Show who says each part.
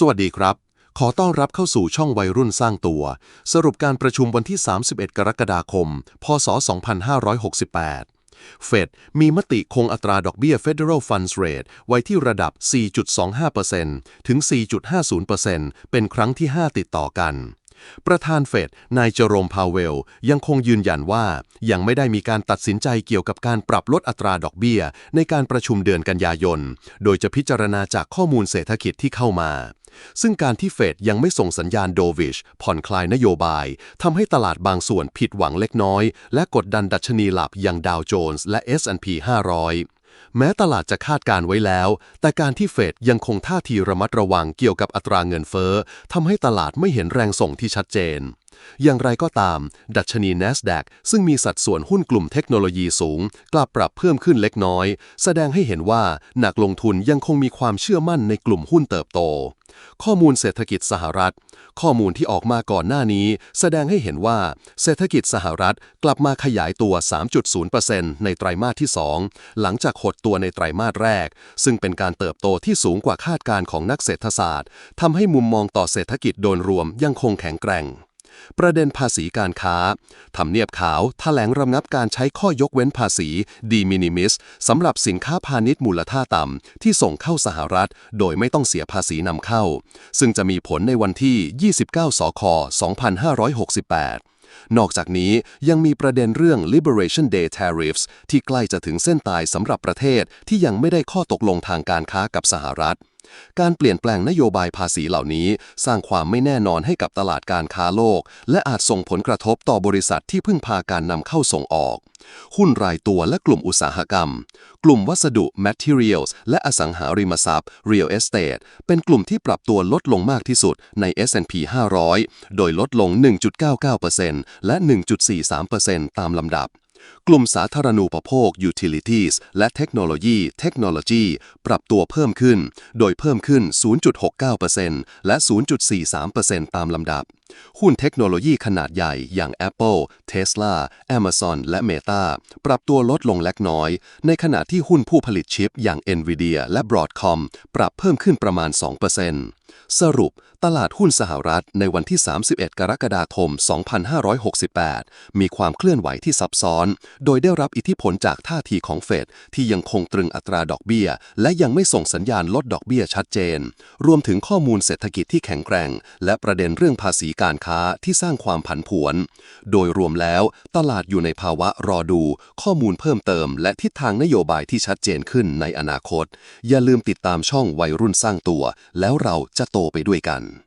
Speaker 1: สวัสดีครับ ขอต้อนรับเข้าสู่ช่องวัยรุ่นสร้างตัว สรุปการประชุมวันที่ 31 กรกฎาคม พศ 2568 เฟดมีมติคงอัตราดอกเบี้ย Federal Funds Rate ไว้ที่ระดับ 4.25%ถึง 4.50%เป็นครั้งที่ 5 ติดต่อกัน ประธานเฟดนายเจอโรมพาวเวล ยังคงยืนยันว่ายังไม่ได้มีการตัดสินใจเกี่ยวกับการปรับลดอัตราดอกเบี้ย ในการประชุมเดือนกันยายน โดยจะพิจารณาจากข้อมูลเศรษฐกิจที่เข้ามา ซึ่งการที่เฟดยังไม่ส่งสัญญาณโดวิช ผ่อนคลายนโยบายทำให้ตลาดบางส่วนผิดหวังเล็กน้อย และกดดันดัชนีหลับอย่างดาวโจนส์และ S&P 500แม้ตลาดจะคาดการไว้แล้ว แต่การที่เฟดยังคงท่าทีระมัดระวังเกี่ยวกับอัตราเงินเฟ้อทำให้ตลาดไม่เห็นแรงส่งที่ชัดเจน อย่างไรก็ตาม ดัชนี NASDAQ ซึ่งมีสัดส่วนหุ้นกลุ่มเทคโนโลยีสูง กลับปรับเพิ่มขึ้นเล็กน้อย แสดงให้เห็นว่านักลงทุนยังคงมีความเชื่อมั่นในกลุ่มหุ้นเติบโต ข้อมูลเศรษฐกิจสหรัฐ ข้อมูลที่ออกมาก่อนหน้านี้ แสดงให้เห็นว่าเศรษฐกิจสหรัฐกลับมาขยายตัว 3.0%ในไตรมาสที่ 2 หลังจากหดตัวในไตรมาสแรก ซึ่งเป็นการเติบโตที่สูงกว่าคาดการณ์ของนักเศรษฐศาสตร์ทำให้มุมมองต่อเศรษฐกิจโดยรวมยังคงแข็งแกร่ง ประเด็นภาษีการค้าทำเนียบขาวถแถลงระงับการใช้ข้อยกเว้นภาษีดีมินิมิสสำหรับสินค้าพาณิชย์มูลค่าต่ำ ที่ส่งเข้าสหรัฐ โดยไม่ต้องเสียภาษีนำเข้า ซึ่งจะมีผลในวันที่ 29 สค 2568นอกจากนี้ยังมีประเด็นเรื่อง Liberation Day Tariffs ที่ใกล้จะถึงเส้นตายสำหรับประเทศที่ยังไม่ได้ข้อตกลงทางการค้ากับสหรัฐ การเปลี่ยนแปลงนโยบายภาษีเหล่านี้ สร้างความไม่แน่นอนให้กับตลาดการค้าโลก และอาจส่งผลกระทบต่อบริษัทที่พึ่งพาการนำเข้าส่งออก หุ้นรายตัวและกลุ่มอุตสาหกรรม กลุ่มวัสดุ materials และอสังหาริมทรัพย์ real estate เป็นกลุ่มที่ปรับตัวลดลงมากที่สุดใน S&P 500 โดยลดลง 1.99%และ 1.43%ตามลำดับ กลุ่มสาธารณูปโภค utilities และเทคโนโลยี technology ปรับตัวเพิ่มขึ้น โดยเพิ่มขึ้น 0.69%และ 0.43%ตามลำดับ หุ้นเทคโนโลยีขนาดใหญ่อย่าง Apple, Tesla, Amazon และ Meta ปรับตัวลดลงเล็กน้อย ในขณะที่หุ้นผู้ผลิตชิปอย่าง Nvidia และ Broadcom ปรับเพิ่มขึ้นประมาณ 2%สรุป ตลาดหุ้นสหรัฐในวันที่ 31 กรกฎาคม 2568 มีความเคลื่อนไหวที่ซับซ้อนโดยได้รับอิทธิพลจากท่าทีของเฟดที่ยังคงตรึงอัตราดอกเบี้ย และยังไม่ส่งสัญญาณลดดอกเบี้ยชัดเจน รวมถึงข้อมูลเศรษฐกิจที่แข็งแกร่ง และประเด็นเรื่องภาษีการค้าที่สร้างความผันผวน โดยรวมแล้ว ตลาดอยู่ในภาวะรอดู ข้อมูลเพิ่มเติม และทิศทางนโยบายที่ชัดเจนขึ้นในอนาคต อย่าลืมติดตามช่องวัยรุ่นสร้างตัว แล้วเราจะโตไปด้วยกัน